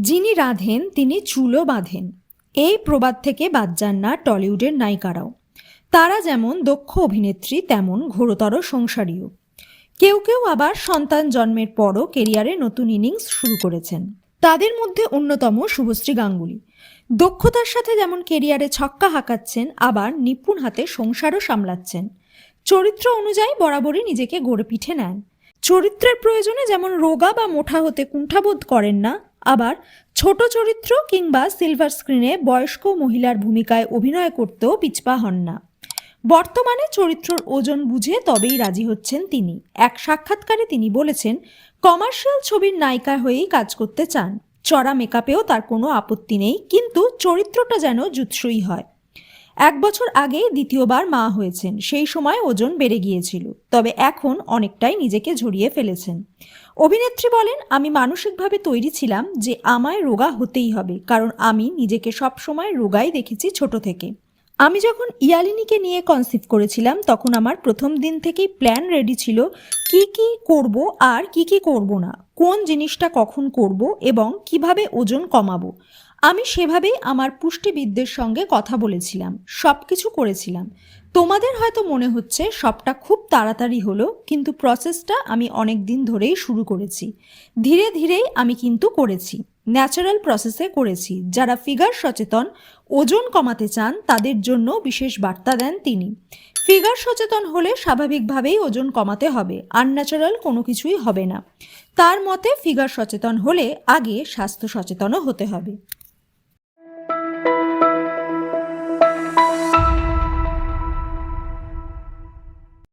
যিনি রাঁধেন, তিনি চুলো বাঁধেন। এই প্রবাদ থেকে বাদ যান না টলিউডের নায়িকারাও। তারা যেমন দক্ষ অভিনেত্রী, তেমন ঘোরতর সংসারীও। কেউ কেউ আবার সন্তান জন্মের পরও কেরিয়ারে নতুন ইনিংস শুরু করেছেন। তাদের মধ্যে অন্যতম শুভশ্রী গাঙ্গুলি। দক্ষতার সাথে যেমন কেরিয়ারে ছক্কা হাঁকাচ্ছেন, আবার নিপুণ হাতে সংসারও সামলাচ্ছেন। চরিত্র অনুযায়ী বরাবরই নিজেকে গড়ে পিঠে নেন। চরিত্রের প্রয়োজনে যেমন রোগা বা মোটা হতে কুণ্ঠাবোধ করেন না আবার ছোট চরিত্র কিংবা সিলভার স্ক্রিনে বয়স্ক মহিলার ভূমিকায় অভিনয় করতেও পিছপা হন না। বর্তমানে চরিত্রর ওজন বুঝে তবেই রাজি হচ্ছেন তিনি। এক সাক্ষাৎকারে তিনি বলেছেন, কমার্শিয়াল ছবির নায়িকা হয়েই কাজ করতে চান। চড়া মেকআপেও তার কোনো আপত্তি নেই, কিন্তু চরিত্রটা যেন জুৎসই হয়। এক বছর আগে দ্বিতীয়বার মা হয়েছেন, সেই সময় ওজন বেড়ে গিয়েছিল, তবে এখন অনেকটাই নিজেকে ঝরিয়ে ফেলেছেন। অভিনেত্রী বলেন, আমি মানসিকভাবে তৈরি ছিলাম যে আমায় রোগা হতেই হবে, কারণ আমি নিজেকে সবসময় রোগাই দেখেছি ছোট থেকে। আমি যখন ইয়ালিনীকে নিয়ে কনসিভ করেছিলাম, তখন আমার প্রথম দিন থেকেই প্ল্যান রেডি ছিল কি কি করব আর কি কি করব না, কোন জিনিসটা কখন করব এবং কীভাবে ওজন কমাবো। আমি সেভাবেই আমার পুষ্টিবিদদের সঙ্গে কথা বলেছিলাম সব কিছু করেছিলাম। তোমাদের হয়তো মনে হচ্ছে সবটা খুব তাড়াতাড়ি হলো, কিন্তু প্রসেসটা আমি অনেক দিন ধরেই শুরু করেছি। ধীরে ধীরেই আমি কিন্তু করেছি। ন্যাচারাল প্রসেসে করেছি। যারা ফিগার সচেতন, ওজন কমাতে চান, তাদের জন্য বিশেষ বার্তা দেন তিনি। ফিগার সচেতন হলে স্বাভাবিকভাবেই ওজন কমাতে হবে আনন্যাচারাল কোনো কিছুই হবে না। তার মতে ফিগার সচেতন হলে আগে স্বাস্থ্য সচেতনও হতে হবে।